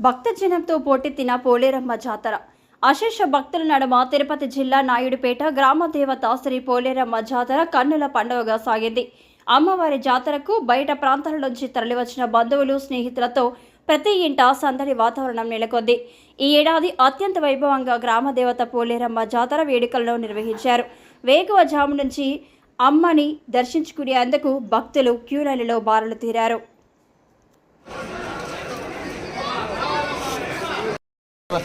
భక్తజనంతో పోటెత్తిన పోలేరమ్మ జాతర. అశేష భక్తుల నడుమ తిరుపతి జిల్లా నాయుడుపేట గ్రామ దేవత శ్రీ పోలేరమ్మ జాతర కన్నుల పండుగగా సాగింది. అమ్మవారి జాతరకు బయట ప్రాంతాల నుంచి తరలివచ్చిన బంధువులు స్నేహితులతో ప్రతి ఇంట సందడి వాతావరణం నెలకొంది. ఈ ఏడాది అత్యంత వైభవంగా గ్రామదేవత పోలేరమ్మ జాతర వేడుకలను నిర్వహించారు. వేకువజాము నుంచి అమ్మని దర్శించుకునేందుకు భక్తులు క్యూలైన్లలో బారులు తీరారు. Lap,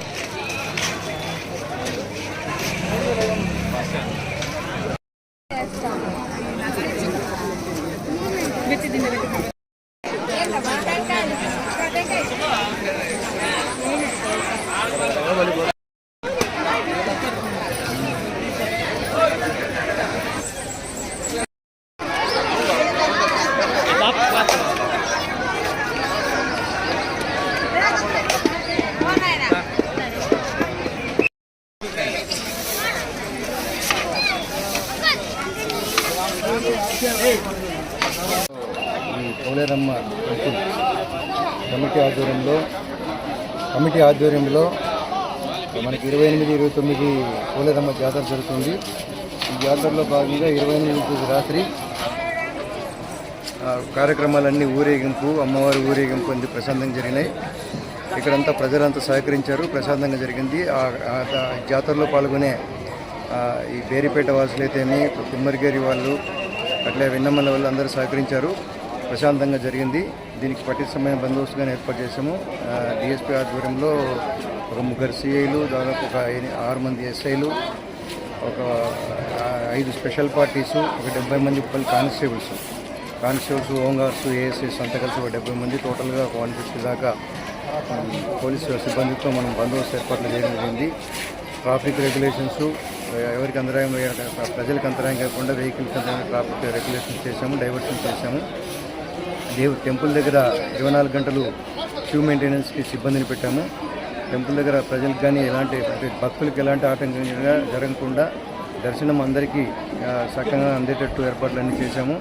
lap. ఈ పోలేరమ్మ టెంపుల్ కమిటీ ఆధ్వర్యంలో కమిటీ ఆధ్వర్యంలో మనకి ఇరవై ఎనిమిది ఇరవై తొమ్మిది పోలేరమ్మ జాతర జరుగుతుంది. ఈ జాతరలో భాగంగా ఇరవై ఎనిమిది రాత్రి ఆ, కార్యక్రమాలన్నీ ఊరేగింపు అమ్మవారి ఊరేగింపు అన్ని ప్రశాంతంగా జరిగినాయి. ఇక్కడంతా ప్రజలంతా సహకరించారు. ప్రశాంతంగా జరిగింది. ఆ- జాతరలో పాల్గొనే ఈ బేరిపేట వాసులైతేమి కుమ్మరిగేరి వాళ్ళు అట్లే విన్నమ్మల వాళ్ళు అందరూ సహకరించారు. ప్రశాంతంగా జరిగింది. దీనికి పటిష్టమైన బందోబస్తుగా ఏర్పాటు చేశాము. డిఎస్పీ ఆధ్వర్యంలో ఒక ముగ్గురు సిఐలు దాదాపు ఒక ఆరు మంది ఎస్ఐలు ఒక ఐదు స్పెషల్ పార్టీసు ఒక డెబ్బై మంది పలు కానిస్టేబుల్స్. కానిస్టేబుల్స్ హోంగార్డ్స్ ఏఎస్ఎస్ అంతా కలిసి ఒక డెబ్బై మంది టోటల్గా ఒక వన్ ఫిఫ్టీ దాకా పోలీసు సిబ్బందితో మనం బందోబస్తు ఏర్పాట్లు చేయడం జరిగింది. ట్రాఫిక్ రెగ్యులేషన్స్ ఎవరికి అంతరాయం ప్రజలకు అంతరాయం కాకుండా వెహికల్స్ అంతరాయం ట్రాఫిక్ రెగ్యులేషన్ చేశాము డైవర్షన్ చేశాము. దేవు టెంపుల్ దగ్గర ఇరవై నాలుగు గంటలు క్యూ మెయింటెనెన్స్కి సిబ్బందిని పెట్టాము. టెంపుల్ దగ్గర ప్రజలకు కానీ ఎలాంటి భక్తులకు ఎలాంటి ఆటంకం జరగకుండా దర్శనం అందరికీ సక్కగా అందేటట్టు ఏర్పాట్లన్నీ చేశాము.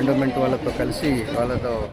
ఎండోమెంట్ వాళ్ళతో కలిసి వాళ్ళతో